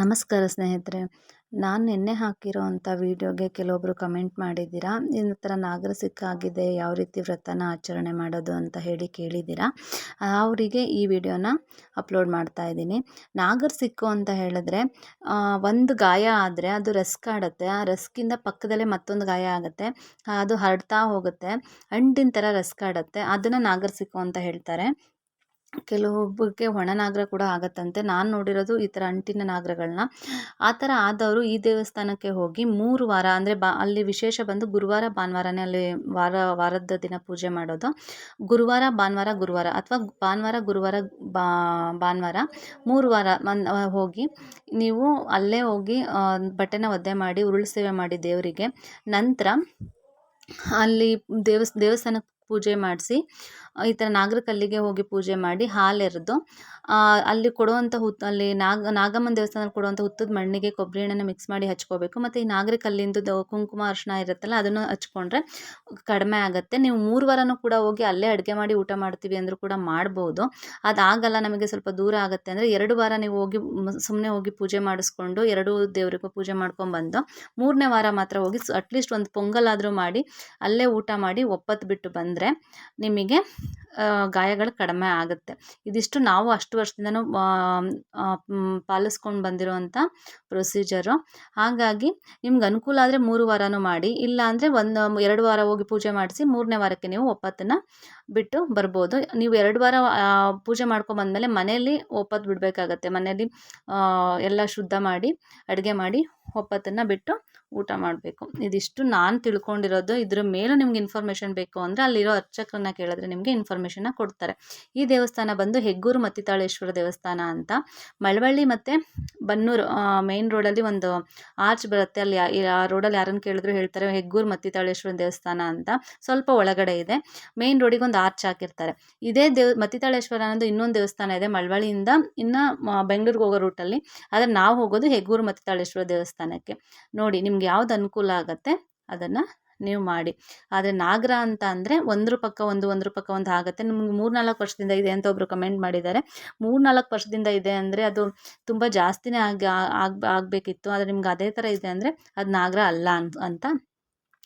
ನಮಸ್ಕಾರ ಸ್ನೇಹಿತರೆ, ನಾನು ನಿನ್ನೆ ಹಾಕಿರೋವಂಥ ವೀಡಿಯೋಗೆ ಕೆಲವೊಬ್ಬರು ಕಮೆಂಟ್ ಮಾಡಿದ್ದೀರಾ? ಈ ಥರ ನಾಗರ ಸಿಕ್ಕಾಗಿದೆ ಯಾವ ರೀತಿ ವ್ರತನ ಆಚರಣೆ ಮಾಡೋದು ಅಂತ ಹೇಳಿ ಕೇಳಿದ್ದೀರಾ? ಅವರಿಗೆ ಈ ವಿಡಿಯೋನ ಅಪ್ಲೋಡ್ ಮಾಡ್ತಾ ಇದ್ದೀನಿ. ನಾಗರ ಸಿಕ್ಕು ಅಂತ ಹೇಳಿದ್ರೆ ಒಂದು ಗಾಯ ಆದರೆ ಅದು ರಸ್ಕ್ ಆಡುತ್ತೆ, ಆ ರಸ್ಕಿಂದ ಪಕ್ಕದಲ್ಲೇ ಮತ್ತೊಂದು ಗಾಯ ಆಗುತ್ತೆ, ಅದು ಹರಡ್ತಾ ಹೋಗುತ್ತೆ ಅಂಟಿನ ಥರ ರಸ್ಕ್ ಆಡುತ್ತೆ, ಅದನ್ನು ನಾಗರ ಸಿಕ್ಕು ಅಂತ ಹೇಳ್ತಾರೆ. ಕೆಲವೊಬ್ಬರಿಗೆ ನಾಗರ ಕೂಡ ಆಗತ್ತಂತೆ. ನಾನು ನೋಡಿರೋದು ಈ ಥರ ಅಂಟಿನ ನಾಗರಗಳನ್ನ ಆ ಥರ ಆದವರು ಈ ದೇವಸ್ಥಾನಕ್ಕೆ ಹೋಗಿ ಮೂರು ವಾರ ಅಂದರೆ ಬಾ, ಅಲ್ಲಿ ವಿಶೇಷ ಬಂದು ಗುರುವಾರ, ಭಾನುವಾರನೇ ಅಲ್ಲಿ ವಾರ, ವಾರದ ದಿನ ಪೂಜೆ ಮಾಡೋದು. ಗುರುವಾರ, ಭಾನುವಾರ, ಗುರುವಾರ ಅಥವಾ ಭಾನುವಾರ, ಗುರುವಾರ ಭಾನುವಾರ ಮೂರು ವಾರ ಹೋಗಿ ನೀವು ಅಲ್ಲೇ ಹೋಗಿ ಬಟ್ಟೆನ ಒದ್ದೆ ಮಾಡಿ, ಉರುಳು ಸೇವೆ ಮಾಡಿ ದೇವರಿಗೆ. ನಂತರ ಅಲ್ಲಿ ದೇವಸ್ ದೇವಸ್ಥಾನಕ್ಕೆ ಪೂಜೆ ಮಾಡಿಸಿ ಈ ಥರ ನಾಗರ ಕಲ್ಲಿಗೆ ಹೋಗಿ ಪೂಜೆ ಮಾಡಿ ಹಾಲೆರೆದು ಅಲ್ಲಿ ಕೊಡುವಂಥ ಹುತ್ತು ಅಲ್ಲಿ ನಾಗ, ನಾಗಮ್ಮನ ದೇವಸ್ಥಾನದಲ್ಲಿ ಕೊಡುವಂಥ ಹುತ್ತದ ಮಣ್ಣಿಗೆ ಕೊಬ್ಬರಿ ಎಣ್ಣೆನ ಮಿಕ್ಸ್ ಮಾಡಿ ಹಚ್ಕೋಬೇಕು. ಮತ್ತು ಈ ನಾಗರ ಕಲ್ಲಿಂದು ಕುಂಕುಮ ಅರಿಶಿನ ಇರುತ್ತಲ್ಲ, ಅದನ್ನು ಹಚ್ಕೊಂಡ್ರೆ ಕಡಿಮೆ ಆಗುತ್ತೆ. ನೀವು ಮೂರು ವಾರನೂ ಕೂಡ ಹೋಗಿ ಅಲ್ಲೇ ಅಡುಗೆ ಮಾಡಿ ಊಟ ಮಾಡ್ತೀವಿ ಅಂದರೂ ಕೂಡ ಮಾಡ್ಬೋದು. ಅದಾಗಲ್ಲ ನಮಗೆ ಸ್ವಲ್ಪ ದೂರ ಆಗುತ್ತೆ ಅಂದರೆ ಎರಡು ವಾರ ನೀವು ಹೋಗಿ ಸುಮ್ಮನೆ ಹೋಗಿ ಪೂಜೆ ಮಾಡಿಸ್ಕೊಂಡು ಎರಡೂ ದೇವರಿಗೂ ಪೂಜೆ ಮಾಡ್ಕೊಂಬಂದು ಮೂರನೇ ವಾರ ಮಾತ್ರ ಹೋಗಿ ಅಟ್ಲೀಸ್ಟ್ ಒಂದು ಪೊಂಗಲ್ ಆದರೂ ಮಾಡಿ ಅಲ್ಲೇ ಊಟ ಮಾಡಿ ಒಪ್ಪತ್ತು ಬಿಟ್ಟು ಬಂದರೆ ನಿಮಗೆ ಗಾಯಗಳು ಕಡಿಮೆ ಆಗುತ್ತೆ. ಇದಿಷ್ಟು ನಾವು ಅಷ್ಟು ವರ್ಷದಿಂದನೂ ಪಾಲಿಸ್ಕೊಂಡು ಬಂದಿರುವಂಥ ಪ್ರೊಸೀಜರು ಹಾಗಾಗಿ ನಿಮ್ಗೆ ಅನುಕೂಲ ಆದರೆ ಮೂರು ವಾರನೂ ಮಾಡಿ, ಇಲ್ಲ ಅಂದರೆ ಒಂದು, ಎರಡು ವಾರ ಹೋಗಿ ಪೂಜೆ ಮಾಡಿಸಿ ಮೂರನೇ ವಾರಕ್ಕೆ ನೀವು ಒಪ್ಪತ್ತನ್ನು ಬಿಟ್ಟು ಬರ್ಬೋದು. ನೀವು ಎರಡು ವಾರ ಪೂಜೆ ಮಾಡ್ಕೊಂಬಂದಮೇಲೆ ಮನೆಯಲ್ಲಿ ಒಪ್ಪತ್ತು ಬಿಡಬೇಕಾಗತ್ತೆ. ಮನೆಯಲ್ಲಿ ಎಲ್ಲ ಶುದ್ಧ ಮಾಡಿ, ಅಡುಗೆ ಮಾಡಿ ಒಪ್ಪತ್ತನ್ನು ಬಿಟ್ಟು ಊಟ ಮಾಡಬೇಕು. ಇದಿಷ್ಟು ನಾನು ತಿಳ್ಕೊಂಡಿರೋದು, ಇದ್ರ ಮೇಲೂ ನಿಮ್ಗೆ ಇನ್ಫಾರ್ಮೇಷನ್ ಬೇಕು ಅಂದರೆ ಅಲ್ಲಿರೋ ಅರ್ಚಕರನ್ನ ಕೇಳಿದ್ರೆ ನಿಮಗೆ ಇನ್ಫಾರ್ಮೇಷನ್ನ ಕೊಡ್ತಾರೆ. ಈ ದೇವಸ್ಥಾನ ಬಂದು ಹೆಗ್ಗೂರು ಮತ್ತಿತಾಳೇಶ್ವರ ದೇವಸ್ಥಾನ ಅಂತ. ಮಳವಳ್ಳಿ ಮತ್ತು ಬನ್ನೂರು ಮೇನ್ ರೋಡಲ್ಲಿ ಒಂದು ಆರ್ಚ್ ಬರುತ್ತೆ. ಅಲ್ಲಿ ಆ ರೋಡಲ್ಲಿ ಯಾರನ್ನು ಕೇಳಿದ್ರು ಹೇಳ್ತಾರೆ, ಹೆಗ್ಗೂರು ಮತ್ತಿತಾಳೇಶ್ವರ ದೇವಸ್ಥಾನ ಅಂತ. ಸ್ವಲ್ಪ ಒಳಗಡೆ ಇದೆ. ಮೇನ್ ರೋಡಿಗೆ ಒಂದು ಆರ್ಚ್ ಹಾಕಿರ್ತಾರೆ. ಇದೇ ದೇವ್ ಮತ್ತಿತಾಳೇಶ್ವರ ಅನ್ನೋದು ಇನ್ನೊಂದು ದೇವಸ್ಥಾನ ಇದೆ ಮಳವಳ್ಳಿಯಿಂದ ಇನ್ನು ಬೆಂಗಳೂರಿಗೆ ಹೋಗೋ ರೂಟಲ್ಲಿ ಆದರೆ ನಾವು ಹೋಗೋದು ಹೆಗ್ಗೂರು ಮತ್ತಿತಾಳೇಶ್ವರ ದೇವಸ್ಥಾನಕ್ಕೆ. ನೋಡಿ, ನಿಮ್ಗೆ ಯಾವ್ದು ಅನುಕೂಲ ಆಗುತ್ತೆ, ಅದನ್ನು ನೀವು ಮಾಡಿ. ಆದರೆ ನಾಗರ ಅಂತ ಅಂದರೆ ಒಂದ್ರ ಪಕ್ಕ ಒಂದು, ಒಂದ್ರ ಪಕ್ಕ ಒಂದು ಆಗುತ್ತೆ. ನಿಮ್ಗೆ ಮೂರು ನಾಲ್ಕು ವರ್ಷದಿಂದ ಇದೆ ಅಂತ ಒಬ್ಬರು ಕಮೆಂಟ್ ಮಾಡಿದ್ದಾರೆ. ಮೂರು ನಾಲ್ಕು ವರ್ಷದಿಂದ ಇದೆ ಅಂದರೆ ಅದು ತುಂಬ ಜಾಸ್ತಿನೇ ಆಗಿ ಆಗ, ಆಗಬೇಕಿತ್ತು. ಆದರೆ ನಿಮ್ಗೆ ಅದೇ ಥರ ಇದೆ ಅಂದರೆ ಅದು ನಾಗರ ಅಲ್ಲ ಅಂತ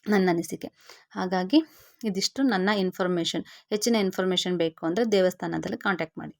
ನನ್ನ ಅನಿಸಿಕೆ. ಹಾಗಾಗಿ ಇದಿಷ್ಟು ನನ್ನ ಇನ್ಫಾರ್ಮೇಷನ್. ಹೆಚ್ಚಿನ ಇನ್ಫಾರ್ಮೇಷನ್ ಬೇಕು ಅಂದರೆ ದೇವಸ್ಥಾನದಲ್ಲಿ ಕಾಂಟ್ಯಾಕ್ಟ್ ಮಾಡಿ.